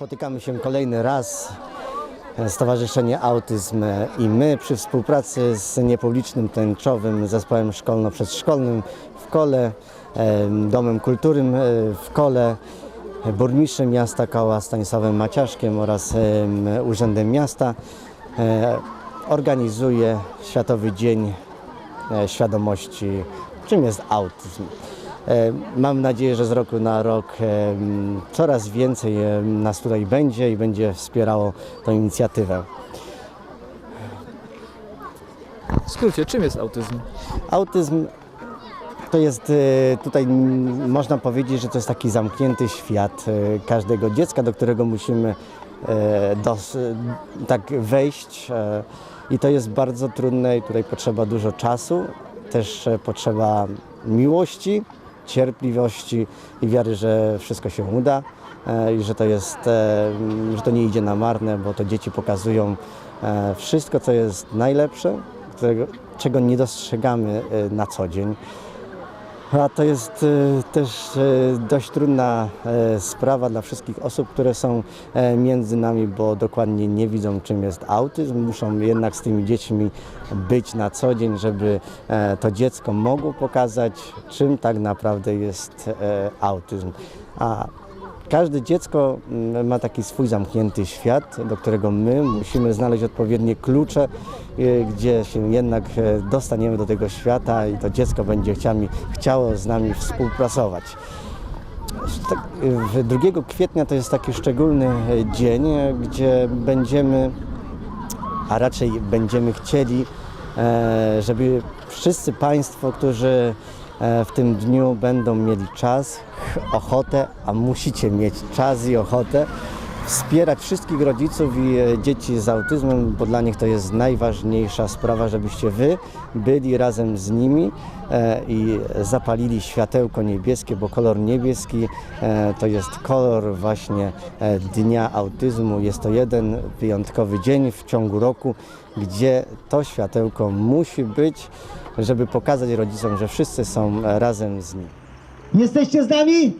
Spotykamy się kolejny raz. Stowarzyszenie Autyzm i my przy współpracy z niepublicznym tęczowym zespołem szkolno-przedszkolnym w Kole, em, Domem Kultury em, w Kole, burmistrzem miasta Koła Stanisławem Maciaszkiem oraz em, Urzędem Miasta e, organizuje Światowy Dzień e, Świadomości, czym jest autyzm. E, Mam nadzieję, że z roku na rok e, m, coraz więcej e, nas tutaj będzie i będzie wspierało tę inicjatywę. W skrócie, czym jest autyzm? Autyzm to jest tutaj można powiedzieć, że to jest taki zamknięty świat każdego dziecka, do którego musimy dos, tak wejść i to jest bardzo trudne i tutaj potrzeba dużo czasu, też potrzeba miłości, cierpliwości i wiary, że wszystko się uda e, i że to jest, e, że to nie idzie na marne, bo to dzieci pokazują e, wszystko, co jest najlepsze, czego nie dostrzegamy na co dzień. A to jest e, też e, dość trudna e, sprawa dla wszystkich osób, które są między nami, bo dokładnie nie widzą, czym jest autyzm. Muszą jednak z tymi dziećmi być na co dzień, żeby to dziecko mogło pokazać, czym tak naprawdę jest autyzm. A Każde dziecko mm, ma taki swój zamknięty świat, do którego my musimy znaleźć odpowiednie klucze, y, gdzie się jednak e, dostaniemy do tego świata i to dziecko będzie chciało z nami współpracować. Tak, y, 2 kwietnia to jest taki szczególny e, dzień, e, gdzie będziemy, a raczej będziemy chcieli, żeby wszyscy Państwo, którzy w tym dniu będą mieli czas, ch- ochotę, a musicie mieć czas i ochotę, wspierać wszystkich rodziców i e, dzieci z autyzmem, bo dla nich to jest najważniejsza sprawa, żebyście Wy byli razem z nimi e, i zapalili światełko niebieskie, bo kolor niebieski e, to jest kolor właśnie Dnia Autyzmu. Jest to jeden wyjątkowy dzień w ciągu roku, gdzie to światełko musi być, żeby pokazać rodzicom, że wszyscy są razem z nimi. Jesteście z nami?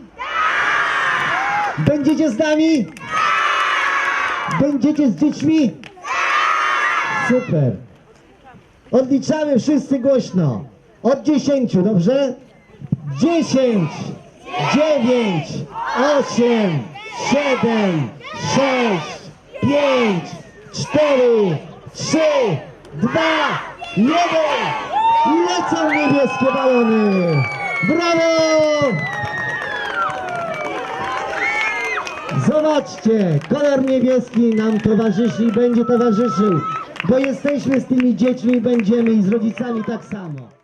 Będziecie z nami? Będziecie z dziećmi? Super. Odliczamy wszyscy głośno. Od 10, dobrze? 10, 9, 8, 7, 6, 5, 4, 3, 2, 1. Lecą niebieskie balony. Brawo! Zobaczcie, kolor niebieski nam towarzyszy i będzie towarzyszył, bo jesteśmy z tymi dziećmi i będziemy i z rodzicami tak samo.